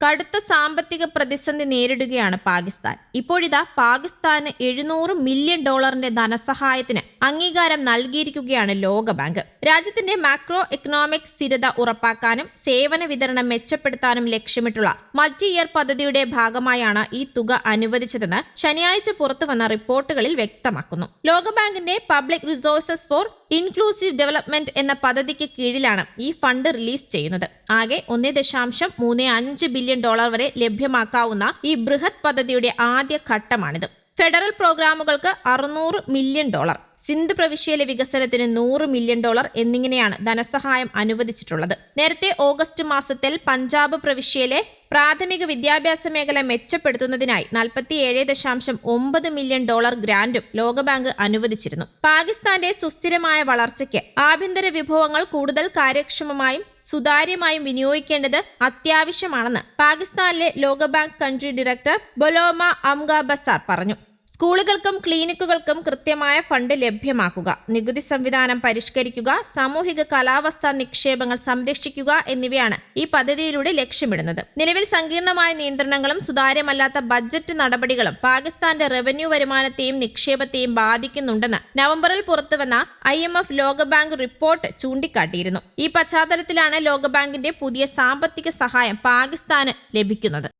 കടുത്ത സാമ്പത്തിക പ്രതിസന്ധി നേരിടുകയാണ് പാകിസ്ഥാൻ. ഇപ്പോഴിതാ പാകിസ്ഥാന് എഴുന്നൂറ് മില്യൺ ഡോളറിന്റെ ധനസഹായത്തിന് അംഗീകാരം നൽകിയിരിക്കുകയാണ് ലോകബാങ്ക്. രാജ്യത്തിന്റെ മാക്രോ എക്കണോമിക് സ്ഥിരത ഉറപ്പാക്കാനും സേവന വിതരണം മെച്ചപ്പെടുത്താനും ലക്ഷ്യമിട്ടുള്ള മൾട്ടി ഇയർ പദ്ധതിയുടെ ഭാഗമായാണ് ഈ തുക അനുവദിച്ചതെന്ന് ശനിയാഴ്ച പുറത്തുവന്ന റിപ്പോർട്ടുകളിൽ വ്യക്തമാക്കുന്നു. ലോകബാങ്കിന്റെ public resources for inclusive development എന്ന പദ്ധതിക്ക് കീഴിലാണ് ഈ ഫണ്ട് റിലീസ് ചെയ്യുന്നത്. ആകെ ഒന്നേ ദശാംശം മൂന്ന് അഞ്ച് ബില്യൺ ഡോളർ വരെ ലഭ്യമാക്കാവുന്ന ഈ ബൃഹത് പദ്ധതിയുടെ ആദ്യ ഘട്ടമാണിത്. ഫെഡറൽ പ്രോഗ്രാമുകൾക്ക് അറുന്നൂറ് മില്യൺ ഡോളർ. സിന്ധ് പ്രവിശ്യയിലെ വികസനത്തിന് നൂറ് മില്യൺ ഡോളർ എന്നിങ്ങനെയാണ് ധനസഹായം അനുവദിച്ചിട്ടുള്ളത്. നേരത്തെ ഓഗസ്റ്റ് മാസത്തിൽ പഞ്ചാബ് പ്രവിശ്യയിലെ പ്രാഥമിക വിദ്യാഭ്യാസ മേഖല മെച്ചപ്പെടുത്തുന്നതിനായി നാൽപ്പത്തിയേഴ് ദശാംശം ഒമ്പത് മില്യൺ ഡോളർ ഗ്രാന്റും ലോകബാങ്ക് അനുവദിച്ചിരുന്നു. പാകിസ്ഥാന്റെ സുസ്ഥിരമായ വളർച്ചയ്ക്ക് ആഭ്യന്തര വിഭവങ്ങൾ കൂടുതൽ കാര്യക്ഷമമായും സുതാര്യമായും വിനിയോഗിക്കേണ്ടത് അത്യാവശ്യമാണെന്ന് പാകിസ്ഥാനിലെ ലോകബാങ്ക് കൺട്രി ഡയറക്ടർ ബൊലോമ അംഗ ബസാർ പറഞ്ഞു. സ്കൂളുകൾക്കും ക്ലിനിക്കുകൾക്കും കൃത്യമായ ഫണ്ട് ലഭ്യമാക്കുക. നികുതി സംവിധാനം പരിഷ്കരിക്കുക സാമൂഹിക കാലാവസ്ഥാ നിക്ഷേപങ്ങൾ സംരക്ഷിക്കുക എന്നിവയാണ് ഈ പദ്ധതിയിലൂടെ ലക്ഷ്യമിടുന്നത്. നിലവിൽ സങ്കീർണമായ നിയന്ത്രണങ്ങളും സുതാര്യമല്ലാത്ത ബജറ്റ് നടപടികളും പാകിസ്ഥാന്റെ റവന്യൂ വരുമാനത്തെയും നിക്ഷേപത്തെയും ബാധിക്കുന്നുണ്ടെന്ന് നവംബറിൽ പുറത്തുവന്ന ഐ എം എഫ് ലോകബാങ്ക് റിപ്പോർട്ട് ചൂണ്ടിക്കാട്ടിയിരുന്നു. ഈ പശ്ചാത്തലത്തിലാണ് ലോകബാങ്കിന്റെ പുതിയ സാമ്പത്തിക സഹായം പാകിസ്ഥാന് ലഭിക്കുന്നത്.